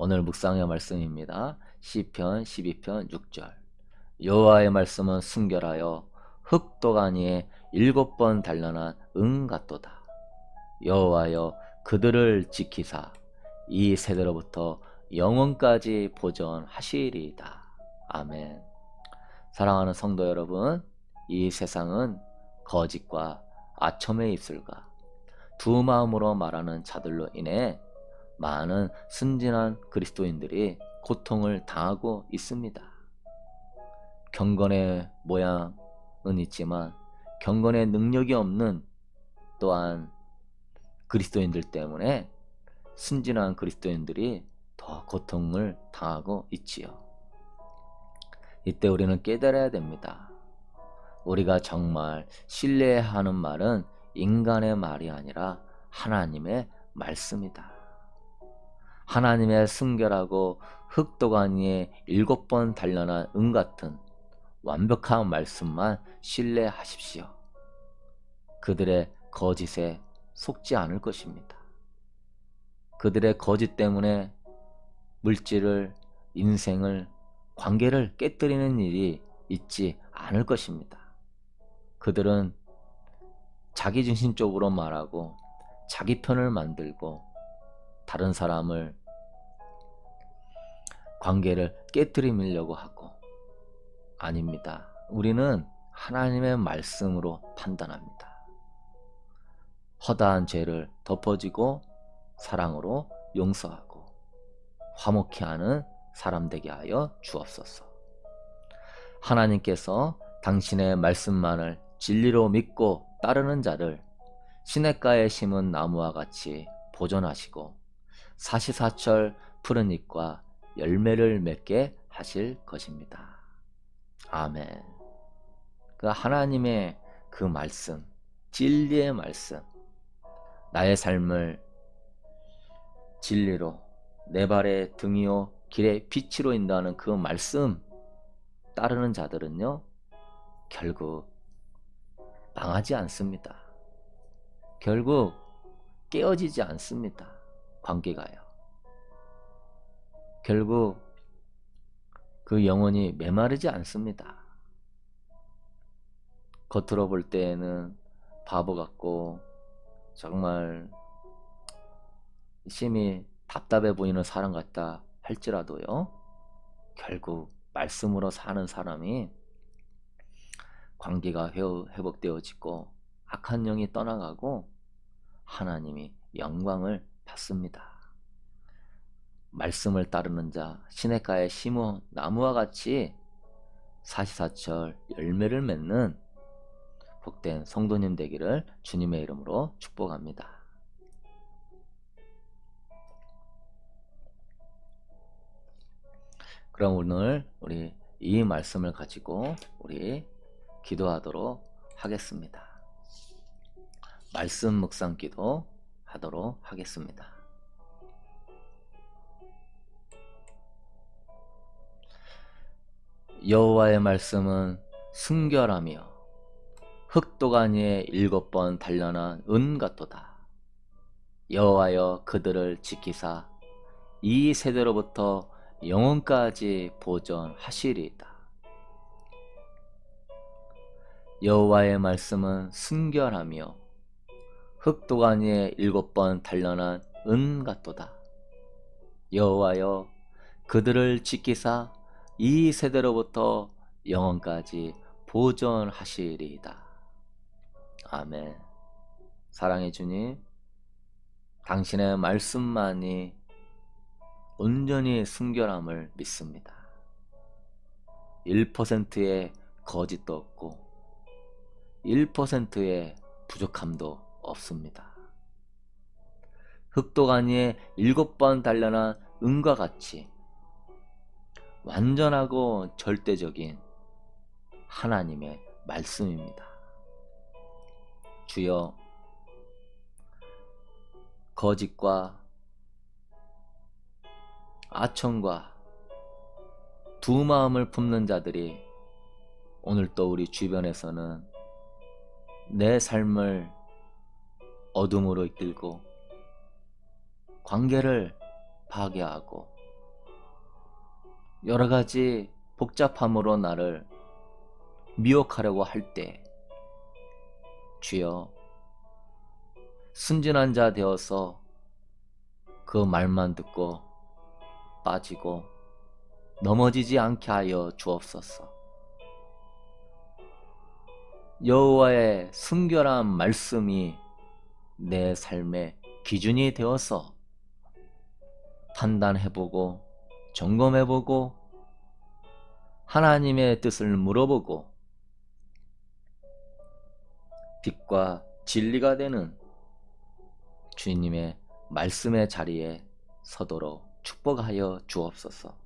오늘 묵상의 말씀입니다. 시편 12편 6절. 여호와의 말씀은 순결하여 흑도가니에 일곱 번 단련한 은 같도다. 여호와여 그들을 지키사 이 세대로부터 영원까지 보존하시리이다. 아멘. 사랑하는 성도 여러분, 이 세상은 거짓과 아첨의 입술과 두 마음으로 말하는 자들로 인해 많은 순진한 그리스도인들이 고통을 당하고 있습니다. 경건의 모양은 있지만 경건의 능력이 없는 또한 그리스도인들 때문에 순진한 그리스도인들이 더 고통을 당하고 있지요. 이때 우리는 깨달아야 됩니다. 우리가 정말 신뢰하는 말은 인간의 말이 아니라 하나님의 말씀이다. 하나님의 순결하고 흑도가니에 일곱 번 단련한 은 같은 완벽한 말씀만 신뢰하십시오. 그들의 거짓에 속지 않을 것입니다. 그들의 거짓 때문에 물질을, 인생을, 관계를 깨뜨리는 일이 있지 않을 것입니다. 그들은 자기 중심적으로 말하고 자기 편을 만들고 다른 사람을 관계를 깨뜨리려고 하고 아닙니다. 우리는 하나님의 말씀으로 판단합니다. 허다한 죄를 덮어지고 사랑으로 용서하고 화목케 하는 사람 되게 하여 주옵소서. 하나님께서 당신의 말씀만을 진리로 믿고 따르는 자를 시냇가에 심은 나무와 같이 보존하시고 사시사철 푸른 잎과 열매를 맺게 하실 것입니다. 아멘. 그 하나님의 그 말씀, 진리의 말씀, 나의 삶을 진리로 내 발의 등이요 길의 빛으로 인도하는 그 말씀 따르는 자들은요 결국 망하지 않습니다. 결국 깨어지지 않습니다. 관계가요. 결국 그 영혼이 메마르지 않습니다. 겉으로 볼 때에는 바보 같고 정말 심히 답답해 보이는 사람 같다 할지라도요. 결국 말씀으로 사는 사람이 관계가 회복되어지고 악한 영이 떠나가고 하나님이 영광을 받습니다. 말씀을 따르는 자 시냇가에 심어 나무와 같이 사시사철 열매를 맺는 복된 성도님 되기를 주님의 이름으로 축복합니다. 그럼 오늘 우리 이 말씀을 가지고 우리 기도하도록 하겠습니다. 말씀 묵상 기도 하도록 하겠습니다. 여호와의 말씀은 순결하며 흑도가니에 일곱 번 단련한 은 같도다. 여호와여 그들을 지키사 이 세대로부터 영원까지 보존하시리이다. 여호와의 말씀은 순결하며 흑도가니에 일곱 번 단련한 은 같도다. 여호와여 그들을 지키사 이 세대로부터 영원까지 보존하시리이다. 아멘. 사랑의 주님, 당신의 말씀만이 온전히 순결함을 믿습니다. 1%의 거짓도 없고 1%의 부족함도 없습니다. 흑도가니에 일곱 번 단련한 은과 같이 완전하고 절대적인 하나님의 말씀입니다. 주여 거짓과 아청과 두 마음을 품는 자들이 오늘 또 우리 주변에서는 내 삶을 어둠으로 이끌고 관계를 파괴하고 여러 가지 복잡함으로 나를 미혹하려고 할 때, 주여, 순진한 자 되어서 그 말만 듣고 빠지고 넘어지지 않게 하여 주옵소서. 여호와의 순결한 말씀이 내 삶의 기준이 되어서 판단해보고 점검해보고 하나님의 뜻을 물어보고 빛과 진리가 되는 주님의 말씀의 자리에 서도록 축복하여 주옵소서.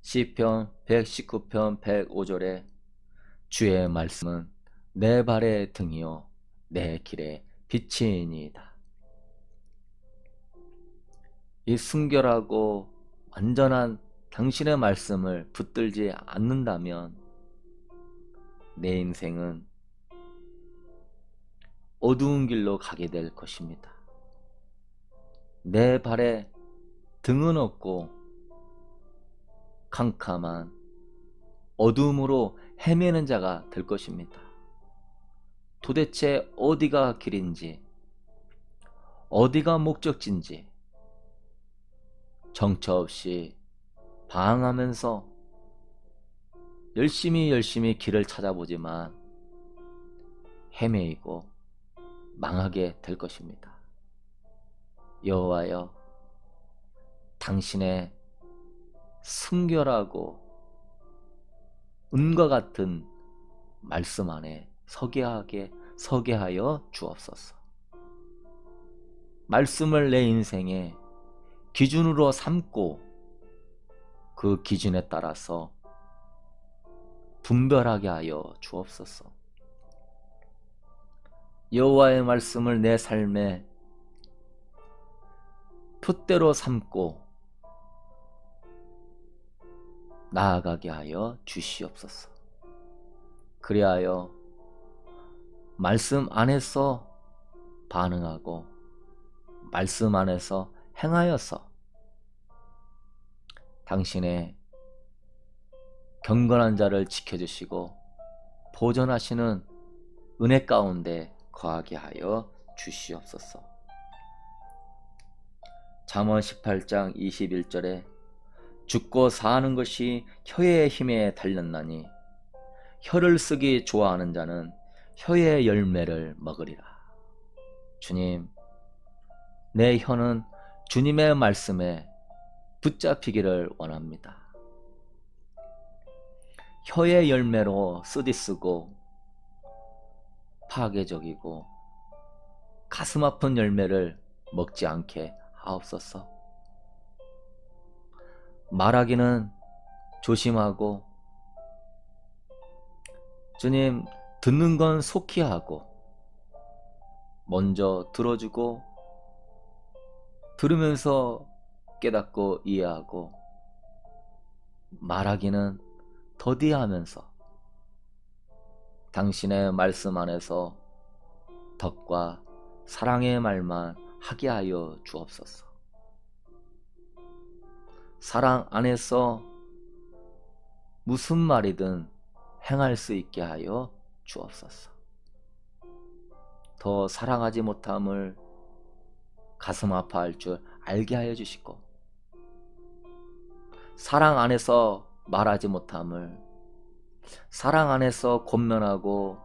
시편 119편 105절에 주의 말씀은 내 발의 등이요 내 길의 빛이니이다. 이 순결하고 완전한 당신의 말씀을 붙들지 않는다면 내 인생은 어두운 길로 가게 될 것입니다. 내 발에 등은 없고 캄캄한 어두움으로 헤매는 자가 될 것입니다. 도대체 어디가 길인지, 어디가 목적지인지 정처 없이 방황하면서 열심히 열심히 길을 찾아보지만 헤매이고 망하게 될 것입니다. 여호와여, 당신의 순결하고 은과 같은 말씀 안에 서게 하게 서게 하여 주옵소서. 말씀을 내 인생에 기준으로 삼고 그 기준에 따라서 분별하게 하여 주옵소서. 여호와의 말씀을 내 삶에 표대로 삼고 나아가게 하여 주시옵소서. 그리하여 말씀 안에서 반응하고 말씀 안에서 행하여서 당신의 경건한 자를 지켜주시고 보존하시는 은혜 가운데 거하게 하여 주시옵소서. 잠언 18장 21절에 죽고 사는 것이 혀의 힘에 달렸나니 혀를 쓰기 좋아하는 자는 혀의 열매를 먹으리라. 주님, 내 혀는 주님의 말씀에 붙잡히기를 원합니다. 혀의 열매로 쓰디쓰고 파괴적이고 가슴 아픈 열매를 먹지 않게 하옵소서. 말하기는 조심하고 주님 듣는 건 속히 하고 먼저 들어주고 들으면서 깨닫고 이해하고 말하기는 더디하면서 당신의 말씀 안에서 덕과 사랑의 말만 하게 하여 주옵소서. 사랑 안에서 무슨 말이든 행할 수 있게 하여 주옵소서. 더 사랑하지 못함을 가슴 아파할 줄 알게 하여 주시고 사랑 안에서 말하지 못함을 사랑 안에서 권면하고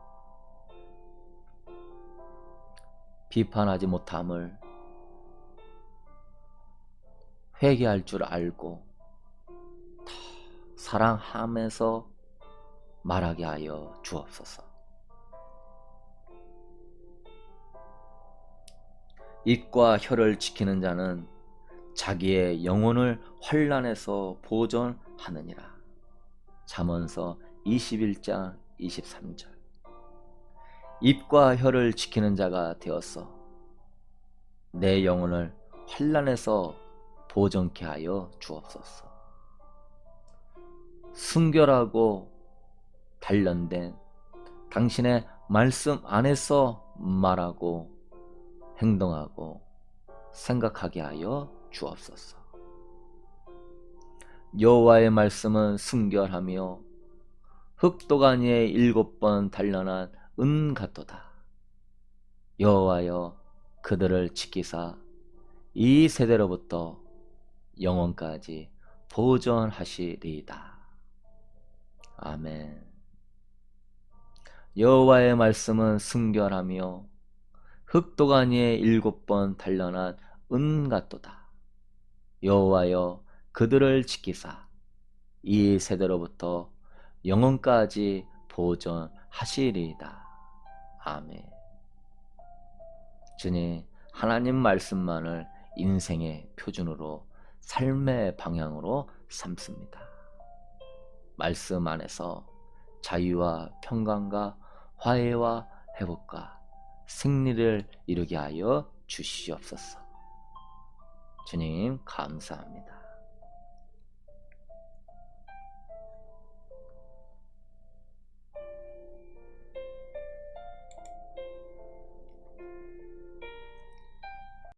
비판하지 못함을 회개할 줄 알고 사랑함에서 말하게 하여 주옵소서. 입과 혀를 지키는 자는 자기의 영혼을 환란에서 보존하느니라. 잠언서 21장 23절. 입과 혀를 지키는 자가 되어서 내 영혼을 환란에서 보존케 하여 주옵소서. 순결하고 단련된 당신의 말씀 안에서 말하고 행동하고 생각하게 하여 주옵소서. 여호와의 말씀은 순결하며 흑도가니에 일곱 번 단련한 은 같도다. 여호와여 그들을 지키사 이 세대로부터 영원까지 보존하시리이다. 아멘. 여호와의 말씀은 순결하며 흑도가니에 일곱 번 단련한 은 같도다. 여호와여 그들을 지키사 이 세대로부터 영원까지 보존하시리이다. 아멘. 주님, 하나님 말씀만을 인생의 표준으로 삶의 방향으로 삼습니다. 말씀 안에서 자유와 평강과 화해와 회복과 승리를 이루게 하여 주시옵소서. 주님, 감사합니다.